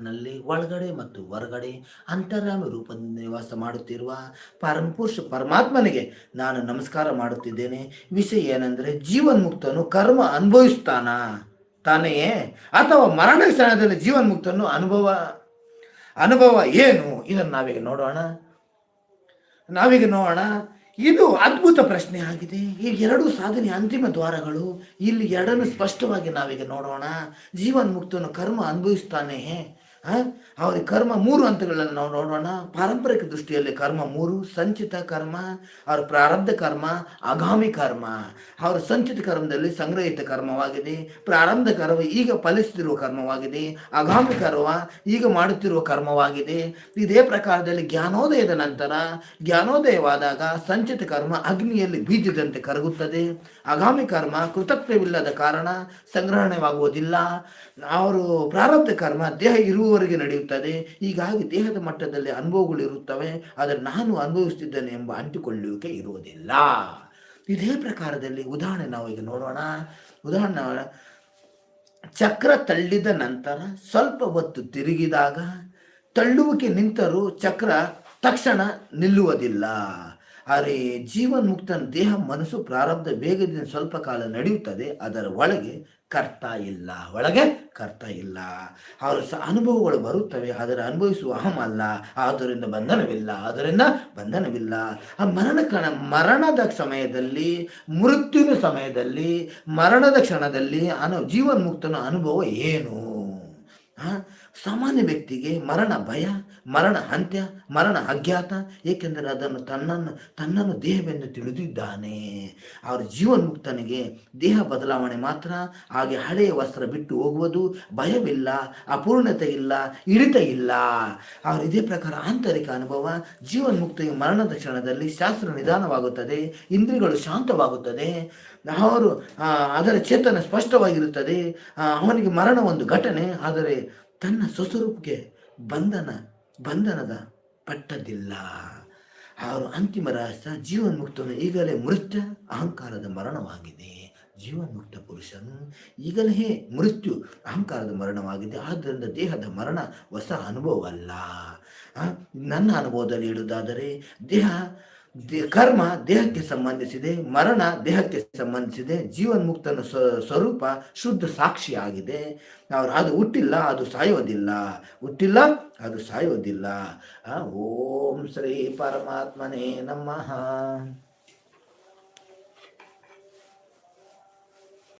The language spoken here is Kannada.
ನಲ್ಲಿ ಒಳಗಡೆ ಮತ್ತು ಹೊರಗಡೆ ಅಂತರಾಮ ರೂಪದಿಂದ ನಿವಾಸ ಮಾಡುತ್ತಿರುವ ಪರಮಪುರುಷ ಪರಮಾತ್ಮನಿಗೆ ನಾನು ನಮಸ್ಕಾರ ಮಾಡುತ್ತಿದ್ದೇನೆ. ವಿಷಯ ಏನೆಂದರೆ ಜೀವನ್ಮುಕ್ತನು ಕರ್ಮ ಅನುಭವಿಸ್ತಾನ. ತಾನೆಯೇ? ಅಥವಾ ಮರಣ ಕ್ಷಣದಲ್ಲಿ ಜೀವನ್ಮುಕ್ತನು ಅನುಭವ ಅನುಭವ ಏನು? ಇದನ್ನು ನಾವೀಗ ನೋಡೋಣ. ನಾವೀಗ ನೋಡೋಣ. ಇದು ಅದ್ಭುತ ಪ್ರಶ್ನೆ ಆಗಿದೆ. ಈ ಎರಡು ಸಾಧನೆ ಅಂತಿಮ ದ್ವಾರಗಳು. ಇಲ್ಲಿ ಎರಡನ್ನು ಸ್ಪಷ್ಟವಾಗಿ ನಾವೀಗ ನೋಡೋಣ. ಜೀವನ್ ಮುಕ್ತನು ಕರ್ಮ ಅನುಭವಿಸ್ತಾನೆ? ಅವರಿಗೆ ಕರ್ಮ ಮೂರು ಹಂತಗಳನ್ನು ನಾವು ನೋಡೋಣ. ಪಾರಂಪರಿಕ ದೃಷ್ಟಿಯಲ್ಲಿ ಕರ್ಮ ಮೂರು, ಸಂಚಿತ ಕರ್ಮ, ಅವರ ಪ್ರಾರಬ್ಧ ಕರ್ಮ ಆಗಾಮಿ ಕರ್ಮ. ಅವರ ಸಂಚಿತ ಕರ್ಮದಲ್ಲಿ ಸಂಗ್ರಹಿತ ಕರ್ಮವಾಗಿದೆ. ಪ್ರಾರಂಭ ಕರ್ಮ ಈಗ ಫಲಿಸುತ್ತಿರುವ ಕರ್ಮವಾಗಿದೆ. ಆಗಾಮಿ ಕರ್ಮ ಈಗ ಮಾಡುತ್ತಿರುವ ಕರ್ಮವಾಗಿದೆ. ಇದೇ ಪ್ರಕಾರದಲ್ಲಿ ಜ್ಞಾನೋದಯದ ನಂತರ ಜ್ಞಾನೋದಯವಾದಾಗ ಸಂಚಿತ ಕರ್ಮ ಅಗ್ನಿಯಲ್ಲಿ ಬೀಜದಂತೆ ಕರಗುತ್ತದೆ. ಆಗಾಮಿ ಕರ್ಮ ಕೃತಜ್ಞವಿಲ್ಲದ ಕಾರಣ ಸಂಗ್ರಹಣೆವಾಗುವುದಿಲ್ಲ ಅವರು ಪ್ರಾರಬ್ಧ ಕರ್ಮ ದೇಹ ಇರುವವರೆಗೆ ನಡೆಯುತ್ತದೆ. ಹೀಗಾಗಿ ದೇಹದ ಮಟ್ಟದಲ್ಲಿ ಅನುಭವಗಳು ಇರುತ್ತವೆ. ಆದರೆ ನಾನು ಅನುಭವಿಸುತ್ತಿದ್ದೇನೆ ಎಂಬ ಅಂಟಿಕೊಳ್ಳುವಿಕೆ ಇರುವುದಿಲ್ಲ. ಇದೇ ಪ್ರಕಾರದಲ್ಲಿ ಉದಾಹರಣೆ ನಾವು ಈಗ ನೋಡೋಣ. ಉದಾಹರಣೆ, ಚಕ್ರ ತಳ್ಳಿದ ನಂತರ ಸ್ವಲ್ಪ ಹೊತ್ತು ತಿರುಗಿದಾಗ ತಳ್ಳುವಿಕೆ ನಿಂತರೂ ಚಕ್ರ ತಕ್ಷಣ ನಿಲ್ಲುವುದಿಲ್ಲ. ಆದರೆ ಜೀವನ್ಮುಕ್ತನ ದೇಹ ಮನಸ್ಸು ಪ್ರಾರಬ್ಧ ವೇಗದಿಂದ ಸ್ವಲ್ಪ ಕಾಲ ನಡೆಯುತ್ತದೆ ಅದರ ಒಳಗೆ ಕರ್ತ ಇಲ್ಲ. ಒಳಗೆ ಕರ್ತ ಇಲ್ಲ. ಅವರ ಅನುಭವಗಳು ಬರುತ್ತವೆ ಆದರೆ ಅನುಭವಿಸುವ ಅಹಂ ಅಲ್ಲ. ಆದ್ದರಿಂದ ಬಂಧನವಿಲ್ಲ. ಆದ್ದರಿಂದ ಬಂಧನವಿಲ್ಲ. ಆ ಮರಣ ಕಣ ಮರಣದ ಸಮಯದಲ್ಲಿ ಮೃತ್ಯುವಿನ ಸಮಯದಲ್ಲಿ ಮರಣದ ಕ್ಷಣದಲ್ಲಿ ಅನು ಜೀವನ್ಮುಕ್ತನ ಅನುಭವ ಏನು? ಆ, ಸಾಮಾನ್ಯ ವ್ಯಕ್ತಿಗೆ ಮರಣ ಭಯ, ಮರಣ ಅಂತ್ಯ, ಮರಣ ಅಜ್ಞಾತ, ಏಕೆಂದರೆ ಅದನ್ನು ತನ್ನನ್ನು ತನ್ನನ್ನು ದೇಹವೆಂದು ತಿಳಿದಿದ್ದಾನೆ. ಅವರ ಜೀವನ್ಮುಕ್ತನಿಗೆ ದೇಹ ಬದಲಾವಣೆ ಮಾತ್ರ, ಹಾಗೆ ಹಳೆಯ ವಸ್ತ್ರ ಬಿಟ್ಟು ಹೋಗುವುದು ಭಯವಿಲ್ಲ, ಅಪೂರ್ಣತೆ ಇಲ್ಲ ಇಳಿತ ಇಲ್ಲ. ಅವರ ಇದೇ ಪ್ರಕಾರ ಆಂತರಿಕ ಅನುಭವ ಜೀವನ್ಮುಕ್ತಿಗೆ ಮರಣದ ಕ್ಷಣದಲ್ಲಿ ಶಾಸ್ತ್ರ ನಿಧಾನವಾಗುತ್ತದೆ ಇಂದ್ರಿಗಳು ಶಾಂತವಾಗುತ್ತದೆ. ಅವರು ಅದರ ಚೇತನ ಸ್ಪಷ್ಟವಾಗಿರುತ್ತದೆ. ಅವನಿಗೆ ಮರಣ ಒಂದು ಘಟನೆ, ಆದರೆ ತನ್ನ ಸ್ವಸ್ವರೂಪಕ್ಕೆ ಬಂಧನ, ಬಂಧನದ ಪಟ್ಟದಿಲ್ಲ ಅವರು ಅಂತಿಮ ರಹಸ್ಯ, ಜೀವನ್ಮುಕ್ತನು ಈಗಲೇ ಮೃತ್ಯ, ಅಹಂಕಾರದ ಮರಣವಾಗಿದೆ. ಜೀವನ್ಮುಕ್ತ ಪುರುಷನು ಈಗಲೇ ಮೃತ್ಯು, ಅಹಂಕಾರದ ಮರಣವಾಗಿದೆ. ಆದ್ದರಿಂದ ದೇಹದ ಮರಣ ಹೊಸ ಅನುಭವ ಅಲ್ಲ ನನ್ನ ಅನುಭವದಲ್ಲಿ ಇಡುವುದಾದರೆ ದೇಹ ಕರ್ಮ ದೇಹಕ್ಕೆ ಸಂಬಂಧಿಸಿದೆ, ಮರಣ ದೇಹಕ್ಕೆ ಸಂಬಂಧಿಸಿದೆ, ಜೀವನ್ಮುಕ್ತನ ಮುಕ್ತನ ಸ್ವರೂಪ ಶುದ್ಧ ಸಾಕ್ಷಿಯಾಗಿದೆ ಅವ್ರು ಅದು ಹುಟ್ಟಿಲ್ಲ, ಅದು ಸಾಯೋದಿಲ್ಲ. ಹುಟ್ಟಿಲ್ಲ, ಅದು ಸಾಯೋದಿಲ್ಲ. ಓಂ ಶ್ರೀ ಪರಮಾತ್ಮನೇ ನಮಃ.